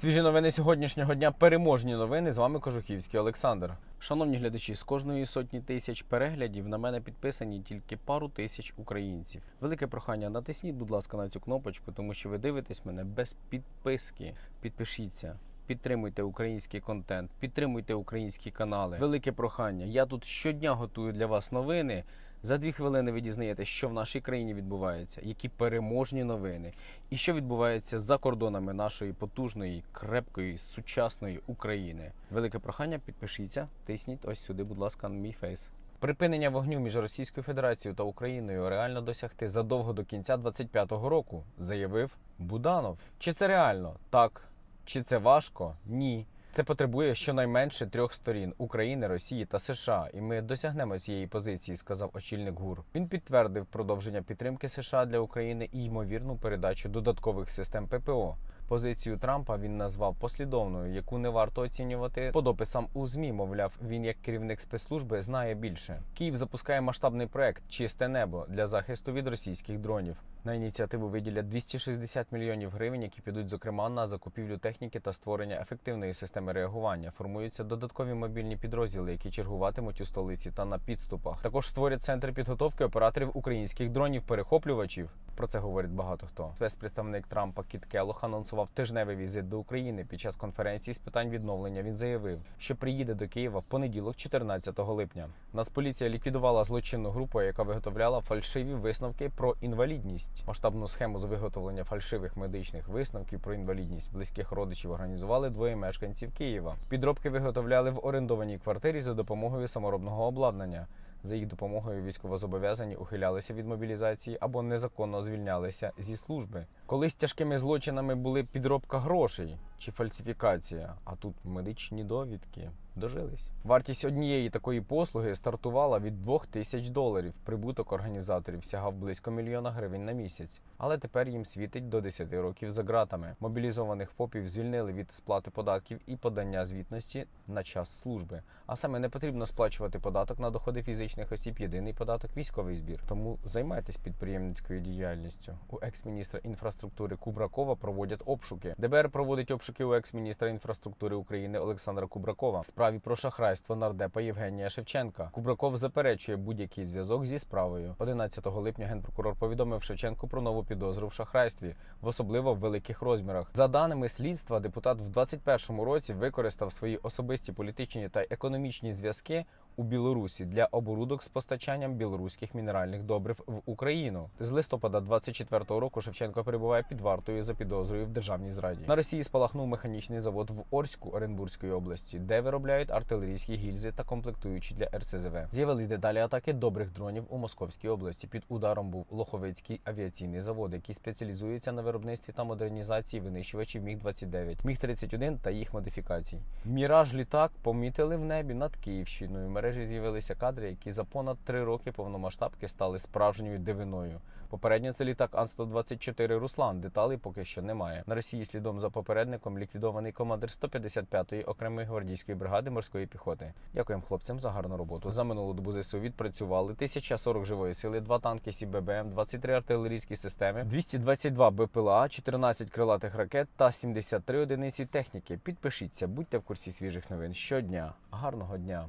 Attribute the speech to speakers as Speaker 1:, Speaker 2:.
Speaker 1: Свіжі новини сьогоднішнього дня. Переможні новини. З вами Кожухівський Олександр. Шановні глядачі, з кожної сотні тисяч переглядів на мене підписані тільки пару тисяч українців. Велике прохання, натисніть, будь ласка, на цю кнопочку, тому що ви дивитесь мене без підписки. Підпишіться. Підтримуйте український контент, підтримуйте українські канали. Велике прохання. Я тут щодня готую для вас новини. За дві хвилини ви дізнаєтесь, що в нашій країні відбувається, які переможні новини, і що відбувається за кордонами нашої потужної, крепкої, сучасної України. Велике прохання, підпишіться, тисніть ось сюди, будь ласка, на мій фейс. Припинення вогню між Російською Федерацією та Україною реально досягти задовго до кінця 25-го року, заявив Буданов. Чи це реально? Так. Чи це важко? Ні. Це потребує щонайменше трьох сторін України, Росії та США, і ми досягнемо цієї позиції, сказав очільник ГУР. Він підтвердив продовження підтримки США для України і ймовірну передачу додаткових систем ППО. Позицію Трампа він назвав послідовною, яку не варто оцінювати. По дописам у змі, мовляв, він як керівник спецслужби знає більше. Київ запускає масштабний проект Чисте небо для захисту від російських дронів. На ініціативу виділять 260 мільйонів гривень, які підуть зокрема на закупівлю техніки та створення ефективної системи реагування. Формуються додаткові мобільні підрозділи, які чергуватимуть у столиці та на підступах. Також створять центр підготовки операторів українських дронів-перехоплювачів. Про це говорить багато хто. Спецпредставник Трампа Кіт Келлох анонсував тижневий візит до України. Під час конференції з питань відновлення він заявив, що приїде до Києва в понеділок, 14 липня. Нацполіція ліквідувала злочинну групу, яка виготовляла фальшиві висновки про інвалідність. Масштабну схему з виготовлення фальшивих медичних висновків про інвалідність близьких родичів організували двоє мешканців Києва. Підробки виготовляли в орендованій квартирі за допомогою саморобного обладнання. За їх допомогою військовозобов'язані ухилялися від мобілізації або незаконно звільнялися зі служби. Колись тяжкими злочинами були підробка грошей чи фальсифікація, а тут медичні довідки дожились. Вартість однієї такої послуги стартувала від 2 тисяч доларів. Прибуток організаторів сягав близько мільйона гривень на місяць, але тепер їм світить до 10 років за ґратами. Мобілізованих ФОПів звільнили від сплати податків і подання звітності на час служби. А саме не потрібно сплачувати податок на доходи фізичних осіб, єдиний податок військовий збір. Тому займайтесь підприємницькою діяльністю. У екс-міністра інфраструктури Кубракова проводять обшуки. ДБР проводить обшуки у екс-міністра інфраструктури України Олександра Кубракова в справі про шахрайство нардепа Євгенія Шевченка. Кубраков заперечує будь-який зв'язок зі справою. 11 липня генпрокурор повідомив Шевченку про нову підозру в шахрайстві, в особливо в великих розмірах. За даними слідства, депутат в 2021 році використав свої особисті політичні та економічні зв'язки у Білорусі для оборудок з постачанням білоруських мінеральних добрив в Україну. З листопада 24-го року Шевченко перебуває під вартою за підозрою в державній зраді. На Росії спалахнув механічний завод в Орську Оренбурзької області, де виробляють артилерійські гільзи та комплектуючі для РСЗВ. З'явились деталі атаки добрих дронів у Московській області. Під ударом був Лоховицький авіаційний завод, який спеціалізується на виробництві та модернізації винищувачів Міг 29 Міг 31 та їх модифікацій. Міраж літак помітили в небі над Київщиною. Мережі з'явилися кадри, які за понад три роки повномасштабки стали справжньою дивиною. Попередньо це літак Ан-124 Руслан. Деталей поки що немає. На Росії слідом за попередником ліквідований командир 155-ї окремої гвардійської бригади морської піхоти. Дякуємо хлопцям за гарну роботу. За минулу добу ЗСУ відпрацювали 1040 живої сили, 2 танки СІББМ, 23 артилерійські системи, 222 БПЛА, 14 крилатих ракет та 73 одиниці техніки. Підпишіться, будьте в курсі свіжих новин щодня. Гарного дня!